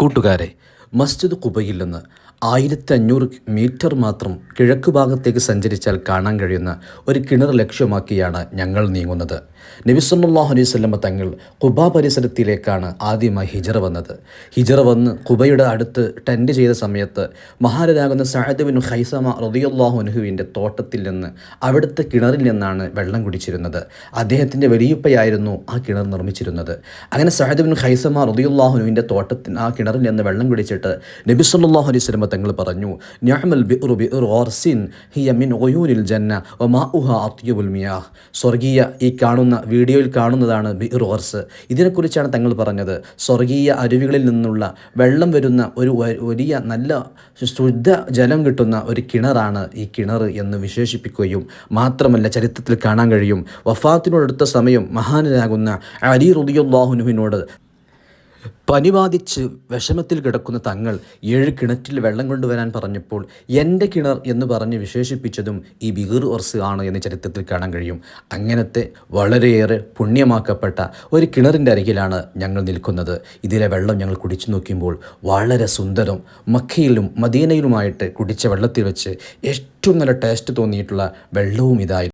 കൂട്ടുകാരെ മസ്ജിദ് കുബയിൽ നിന്ന് ആയിരത്തി അഞ്ഞൂറ് മീറ്റർ മാത്രം കിഴക്ക് ഭാഗത്തേക്ക് സഞ്ചരിച്ചാൽ കാണാൻ കഴിയുന്ന ഒരു കിണർ ലക്ഷ്യമാക്കിയാണ് ഞങ്ങൾ നീങ്ങുന്നത്. നബിസ്വല്ലാഹു അലൈഹി സ്വലമ തങ്ങൾ കുബ പരിസരത്തിലേക്കാണ് ആദ്യമായി ഹിജറ വന്നത്. ഹിജറ വന്ന് കുബയുടെ അടുത്ത് ടെന്റ് ചെയ്ത സമയത്ത് മഹാരനാകുന്ന സഅദ് ബിൻ റളിയല്ലാഹു അൻഹുവിന്റെ തോട്ടത്തിൽ നിന്ന് അവിടുത്തെ കിണറിൽ നിന്നാണ് വെള്ളം കുടിച്ചിരുന്നത്. അദ്ദേഹത്തിന്റെ വലിയുപ്പയായിരുന്നു ആ കിണർ നിർമ്മിച്ചിരുന്നത്. അങ്ങനെ സഅദ് ബിൻ ഖൈസമ റളിയല്ലാഹുനുവിന്റെ തോട്ടത്തിൽ ആ കിണറിൽ നിന്ന് വെള്ളം കുടിച്ചിട്ട് നബി സല്ലല്ലാഹു അലൈഹി വസല്ലം തങ്ങൾ പറഞ്ഞു ഹിയ മിൻ ജന്ന മിയാഹ്. സ്വർഗീയ ഈ കാണുന്ന വീഡിയോയിൽ കാണുന്നതാണ് ബിഉർ ഇതിനെക്കുറിച്ചാണ് തങ്ങൾ പറഞ്ഞത്. സ്വർഗീയ അരുവികളിൽ നിന്നുള്ള വെള്ളം വരുന്ന ഒരു വലിയ നല്ല ശുദ്ധ ജലം കിട്ടുന്ന ഒരു കിണറാണ് ഈ കിണർ എന്ന് വിശേഷിപ്പിക്കുകയും മാത്രമല്ല ചരിത്രത്തിൽ കാണാൻ കഴിയും. വഫാത്തിനോടടുത്ത സമയം മഹാനരാകുന്ന അലി റുദിയുല്ലാഹുനുവിനോട് പനി ബാധിച്ച് വിഷമത്തിൽ കിടക്കുന്ന തങ്ങൾ ഏഴ് കിണറ്റിൽ വെള്ളം കൊണ്ടുവരാൻ പറഞ്ഞപ്പോൾ എന്റെ കിണർ എന്ന് പറഞ്ഞ് വിശേഷിപ്പിച്ചതും ഈ ബിഗർ ഒർസ് ആണ് എന്ന് ചരിത്രത്തിൽ കാണാൻ കഴിയും. അങ്ങനത്തെ വളരെയേറെ പുണ്യമാക്കപ്പെട്ട ഒരു കിണറിന്റെ അരികിലാണ് ഞങ്ങൾ നിൽക്കുന്നത്. ഇതിലെ വെള്ളം ഞങ്ങൾ കുടിച്ചു നോക്കുമ്പോൾ വളരെ സുന്ദരം മക്കയിലും മദീനയിലുമായിട്ട് കുടിച്ച വെള്ളത്തിൽ വെച്ച് ഏറ്റവും നല്ല ടേസ്റ്റ് തോന്നിയിട്ടുള്ള വെള്ളവും ഇതായി